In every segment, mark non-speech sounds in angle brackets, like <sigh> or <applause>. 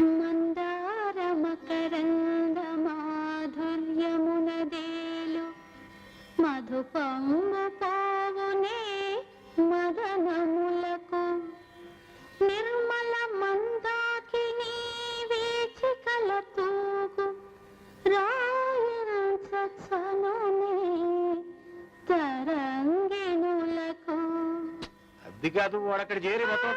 మందార మకరంద మాధుర్యమునదేలు మధుపంబు పావునే మదనములకు నిర్మల మందాకిని వీచికల తూగు అది కాదు వాడు అక్కడ చేరి మొత్తం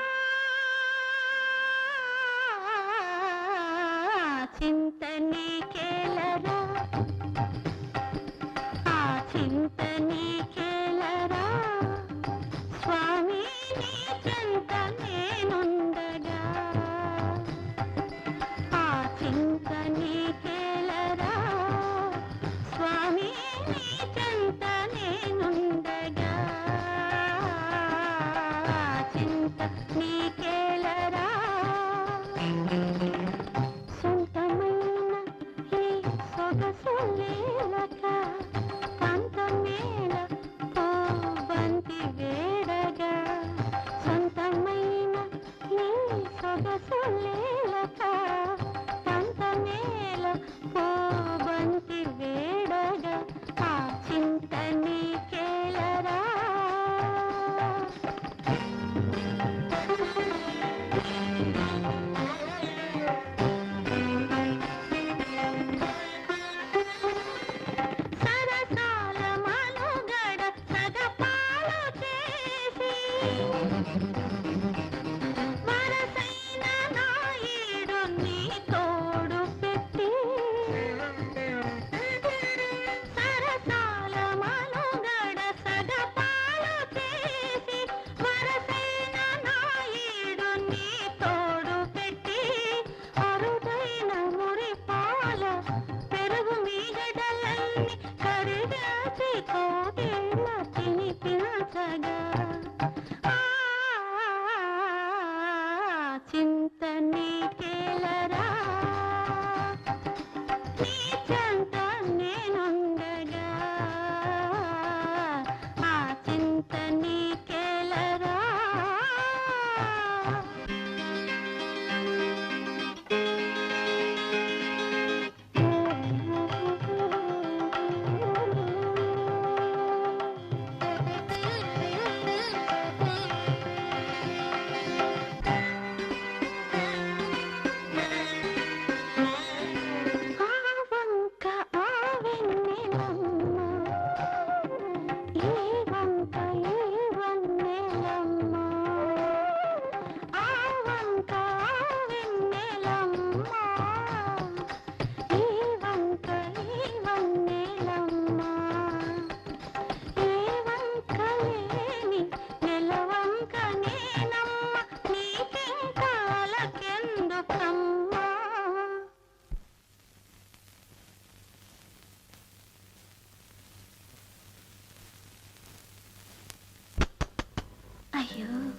అయ్యో.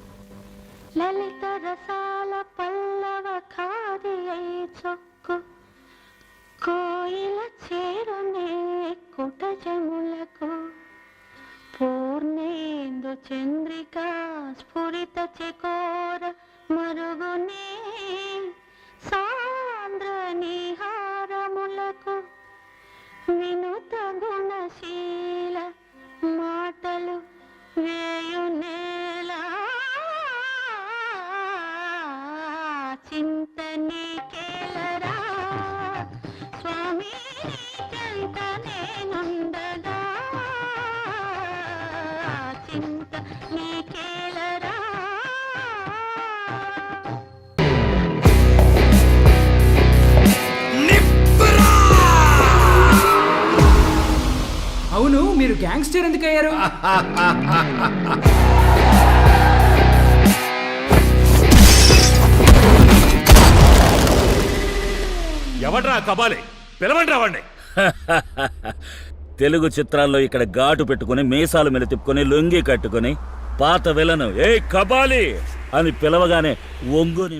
లలిత రసాల పల్లవ ఖాది అయి చొక్కు. కోయిల చేరునే కుటజములకు పూర్ణేందు చంద్రిక స్ఫురిత చకోర అవును మీరు గ్యాంగ్స్టర్ ఎందుకు అయ్యారు ఎవడ్రా కబాలి? పిలవండి వాడిని <laughs> తెలుగు చిత్రాల్లో ఇక్కడ ఘాటు పెట్టుకుని మీసాలు మెలితిప్పుకొని లొంగి కట్టుకుని పాత విలను ఏ కబాలి! అని పిలవగానే ఒంగుని